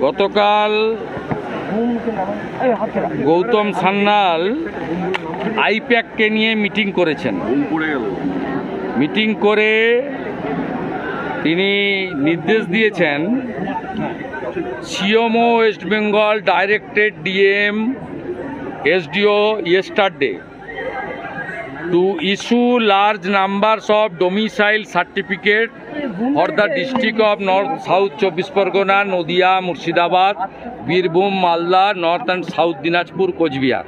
গতকাল গৌতম সান্যাল আইপ্যাককে নিয়ে মিটিং করেছেন। মিটিং করে তিনি নির্দেশ দিয়েছেন সিওমো West Bengal directed DM, SDO yesterday to issue large numbers of domicile certificate for the district of North South Chabbish Pargana, Nadia, Murshidabad, Birbhum, Malda North and South Dinajpur, Coochbehar.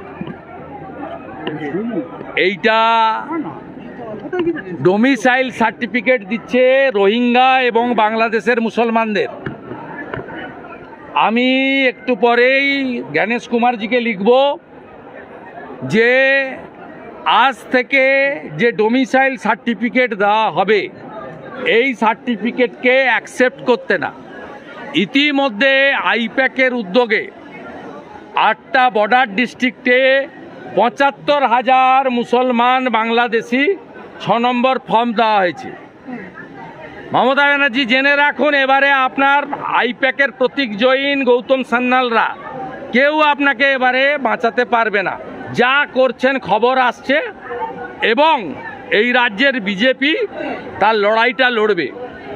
এইটা domicile certificate দিচ্ছে রোহিঙ্গা এবং বাংলাদেশের মুসলমানদের। আমি একটু পরেই জ্ঞানেশ কুমারজিকে লিখব যে আজ থেকে যে ডোমিসাইল সার্টিফিকেট দেওয়া হবে, এই সার্টিফিকেটকে অ্যাকসেপ্ট করতে না। ইতিমধ্যে আইপ্যাকের উদ্যোগে আটটা বর্ডার ডিস্ট্রিক্টে পঁচাত্তর হাজার মুসলমান বাংলাদেশি ছ নম্বর ফর্ম দেওয়া হয়েছে। মমতা ব্যানার্জি জেনে রাখুন, এবারে আপনার আইপ্যাকের প্রতীক জৈন গৌতম সান্যালরা, কেউ আপনাকে এবারে বাঁচাতে পারবে না। যা করছেন খবর আসছে এবং এই রাজ্যের বিজেপি তার লড়াইটা লড়বে।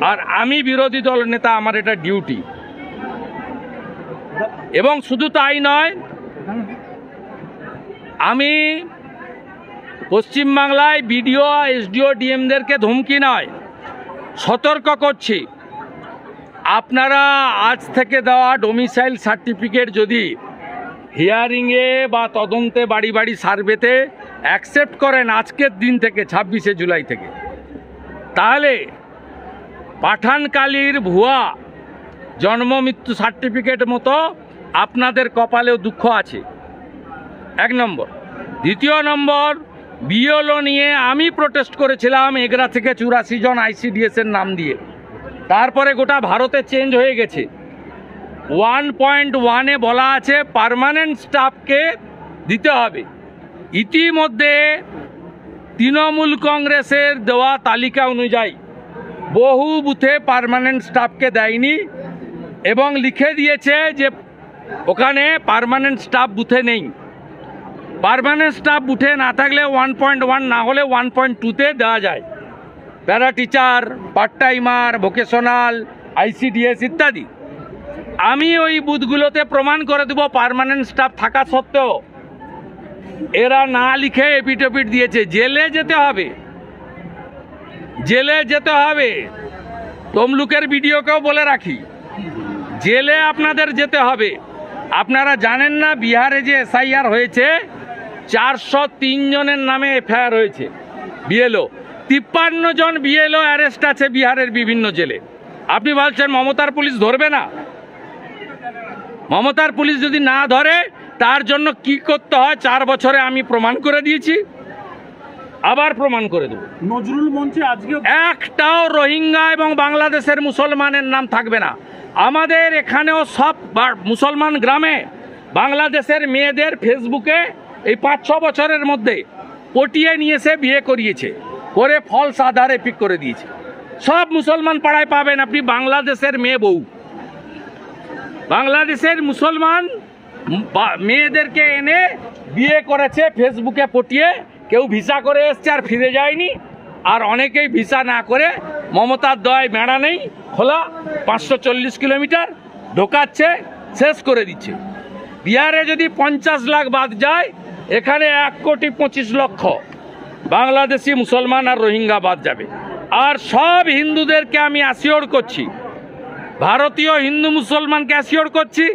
আর আমি বিরোধী দল নেতা, আমার এটা ডিউটি। এবং শুধু তাই নয়, আমি পশ্চিমবাংলায় বিডিও, এসডিও, ডিএমদেরকে ধমকি নয়, সতর্ক করছি। আপনারা আজ থেকে দেওয়া ডোমিসাইল সার্টিফিকেট যদি হিয়ারিংয়ে বা তদন্তে বাড়ি বাড়ি সার্ভেতে অ্যাকসেপ্ট করেন আজকের দিন থেকে, ছাব্বিশে জুলাই থেকে। তাহলে পাঠানকালীর ভুয়া জন্ম মৃত্যু সার্টিফিকেট মতো আপনাদের কপালেও দুঃখ আছে। এক নম্বর। দ্বিতীয় নম্বর, বিএলও নিয়ে আমি প্রোটেস্ট করেছিলাম এগরা থেকে চুরাশি জন আইসিডিএসের নাম দিয়ে। তারপরে গোটা ভারতে চেঞ্জ হয়ে গেছে। ওয়ান পয়েন্ট ওয়ানে বলা আছে পারমানেন্ট স্টাফকে দিতে হবে। ইতিমধ্যে তৃণমূল কংগ্রেসের দেওয়া তালিকা অনুযায়ী বহু বুথে পারমানেন্ট স্টাফকে দেয়নি এবং লিখে দিয়েছে যে ওখানে পারমানেন্ট স্টাফ বুথে নেই। পারমানেন্ট স্টাফ বুথে না থাকলে ওয়ান পয়েন্ট ওয়ান, না হলে ওয়ান পয়েন্ট টুতে দেওয়া যায়। Para teacher part timer, vocational, ICDS ইত্যাদি। আমি ওই বুথগুলোতে প্রমাণ করে দেবো পারমানেন্ট স্টাফ থাকা সত্ত্বেও। এরা না লিখে এপিটোপিট দিয়েছে। জেলে যেতে হবে। জেলে যেতে হবে। তমলুকের ভিডিওকেও বলে রাখি, জেলে আপনাদের যেতে হবে। আপনারা জানেন না, বিহারে যে এসআইআর হয়েছে, চারশো তিন জনের নামে এফআইআর হয়েছে, বিএলও। তিপ্পান্ন জন বিএলও অ্যারেস্ট আছে বিহারের বিভিন্ন জেলে। আপনি বলছেন, মমতার পুলিশ ধরবে না? মমতার পুলিশ যদি না ধরে তার জন্য কি করতে হয় চার বছরে আমি প্রমাণ করে দিয়েছি। আবার প্রমাণ করে দেবো। নজরুল মঞ্চে আজকে একটাও রোহিঙ্গা এবং বাংলাদেশের মুসলমানের নাম থাকবে না। আমাদের এখানেও সব মুসলমান গ্রামে বাংলাদেশের মেয়েদের ফেসবুকে এই পাঁচ ছ বছরের মধ্যে পটিয়ে নিয়ে এসে বিয়ে করিয়েছে। করে ফলস আধারে পিক করে দিয়েছে। সব মুসলমান পাড়ায় পাবেন আপনি বাংলাদেশের মেয়ে বউ। বাংলাদেশের মুসলমান মেয়েদেরকে এনে বিয়ে করেছে, ফেসবুকে পটিয়ে। কেউ ভিসা করে এসছে আর ফিরে যায়নি। আর অনেকেই ভিসা না করে মমতার দয় মেড়া নেই, খোলা পাঁচশো চল্লিশ কিলোমিটার ঢোকাচ্ছে, শেষ করে দিচ্ছে। বিহারে যদি পঞ্চাশ লাখ বাদ যায়, এখানে এক কোটি পঁচিশ লক্ষ বাংলাদেশি মুসলমান আর রোহিঙ্গা বাদ যাবে। আর সব হিন্দুদেরকে আমি অ্যাসিওর করছি ভারতীয় হিন্দু মুসলমানকে অ্যাসিওর করছি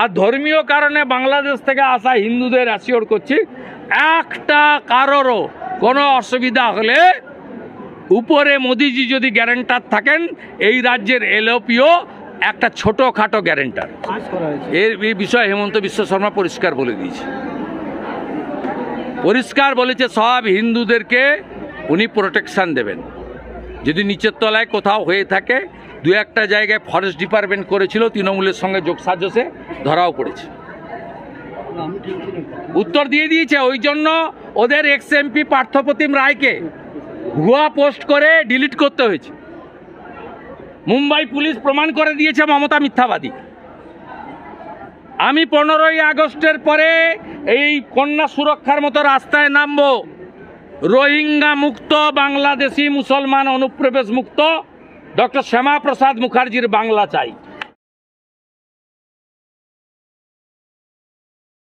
আর ধর্মীয় কারণে বাংলাদেশ থেকে আসা হিন্দুদের অ্যাসিওর করছি একটা কারোরও কোনো অসুবিধা হলে উপরে মোদিজি যদি গ্যারেন্টার থাকেন এই রাজ্যের এলওপিও একটা ছোটোখাটো গ্যারেন্টার পাস করা হয়েছে। এর এই বিষয়ে হেমন্ত বিশ্ব শর্মা পরিষ্কার বলে দিয়েছে। পরিষ্কার বলেছে সব হিন্দুদেরকে উনি প্রোটেকশান দেবেন। যদি নিচের তলায় কোথাও হয়ে থাকে দু একটা জায়গায় ফরেস্ট ডিপার্টমেন্ট করেছিল, তৃণমূলের সঙ্গে যোগসাজসে ধরাও পড়েছে। উত্তর দিয়ে দিয়েছে, ওই জন্য ওদের এক্স এমপি পার্থপ্রতিম রায়কে ভুয়া পোস্ট করে ডিলিট করতে হয়েছে। মুম্বাই পুলিশ প্রমাণ করে দিয়েছে মমতা মিথ্যাবাদী। আমি পনেরোই আগস্টের পরে এই কন্যা সুরক্ষার মতো রাস্তায় নামবো। রোহিঙ্গা মুক্ত, বাংলাদেশি, মুসলমান, অনুপ্রবেশ মুক্ত। ডক্টর শ্যামাপ্রসাদ মুখার্জির বাংলা চাই।